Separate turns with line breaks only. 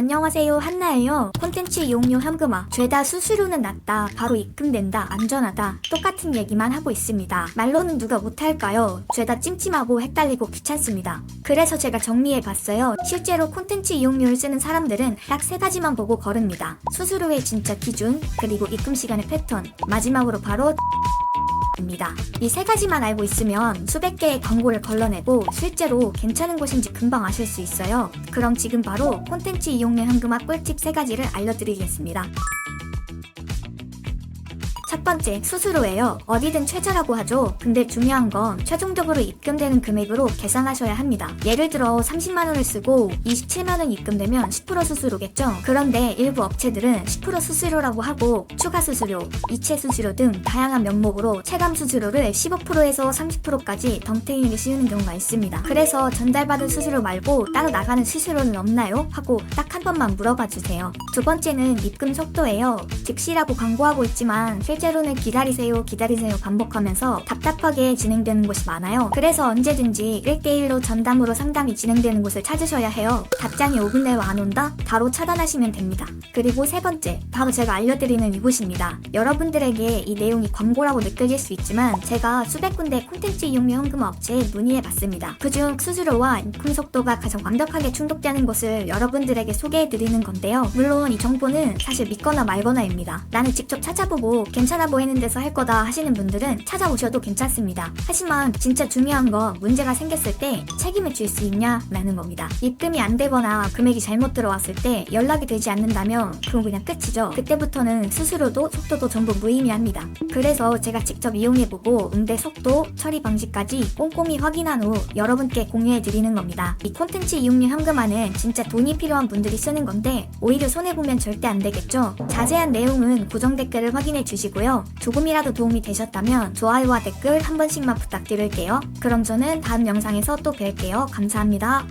안녕하세요 한나예요. 콘텐츠 이용료 현금화 죄다 수수료는 낮다 바로 입금된다 안전하다 똑같은 얘기만 하고 있습니다. 말로는 누가 못할까요? 죄다 찜찜하고 헷갈리고 귀찮습니다. 그래서 제가 정리해봤어요. 실제로 콘텐츠 이용료를 쓰는 사람들은 딱 세 가지만 보고 거릅니다. 수수료의 진짜 기준 그리고 입금 시간의 패턴 마지막으로 바로 입니다. 이 세 가지만 알고 있으면 수백 개의 광고를 걸러내고 실제로 괜찮은 곳인지 금방 아실 수 있어요. 그럼 지금 바로 콘텐츠 이용료 현금화 꿀팁 세 가지를 알려드리겠습니다. 첫 번째, 수수료예요. 어디든 최저라고 하죠. 근데 중요한 건 최종적으로 입금되는 금액으로 계산하셔야 합니다. 예를 들어 30만원을 쓰고 27만원 입금되면 10% 수수료겠죠? 그런데 일부 업체들은 10% 수수료라고 하고 추가 수수료, 이체 수수료 등 다양한 명목으로 체감 수수료를 15%에서 30%까지 덤탱이를 씌우는 경우가 있습니다. 그래서 전달받은 수수료 말고 따로 나가는 수수료는 없나요? 하고 딱 한 번만 물어봐 주세요. 두 번째는 입금 속도예요. 즉시라고 광고하고 있지만 로는 기다리세요, 기다리세요 반복하면서 답답하게 진행되는 곳이 많아요. 그래서 언제든지 1대1로 전담으로 상담이 진행되는 곳을 찾으셔야 해요. 답장이 5분 내로 안 온다? 바로 차단하시면 됩니다. 그리고 세 번째, 바로 제가 알려드리는 이곳입니다. 여러분들에게 이 내용이 광고라고 느껴질 수 있지만 제가 수백 군데 콘텐츠 이용료 현금 업체에 문의해봤습니다. 그중 수수료와 입금 속도가 가장 완벽하게 충족되는 곳을 여러분들에게 소개해드리는 건데요. 물론 이 정보는 사실 믿거나 말거나입니다. 나는 직접 찾아보고 괜찮 아 보이는 데서 할 거다 하시는 분들은 찾아오셔도 괜찮습니다. 하지만 진짜 중요한 건 문제가 생겼을 때 책임을 질 수 있냐라는 겁니다. 입금이 안 되거나 금액이 잘못 들어왔을 때 연락이 되지 않는다면 그건 그냥 끝이죠. 그때부터는 수수료도 속도도 전부 무의미합니다. 그래서 제가 직접 이용해보고 응대 속도, 처리 방식까지 꼼꼼히 확인한 후 여러분께 공유해드리는 겁니다. 이 콘텐츠 이용료 현금화는 진짜 돈이 필요한 분들이 쓰는 건데 오히려 손해보면 절대 안 되겠죠? 자세한 내용은 고정 댓글을 확인해 주시 고요. 조금이라도 도움이 되셨다면 좋아요와 댓글 한 번씩만 부탁드릴게요. 그럼 저는 다음 영상에서 또 뵐게요. 감사합니다.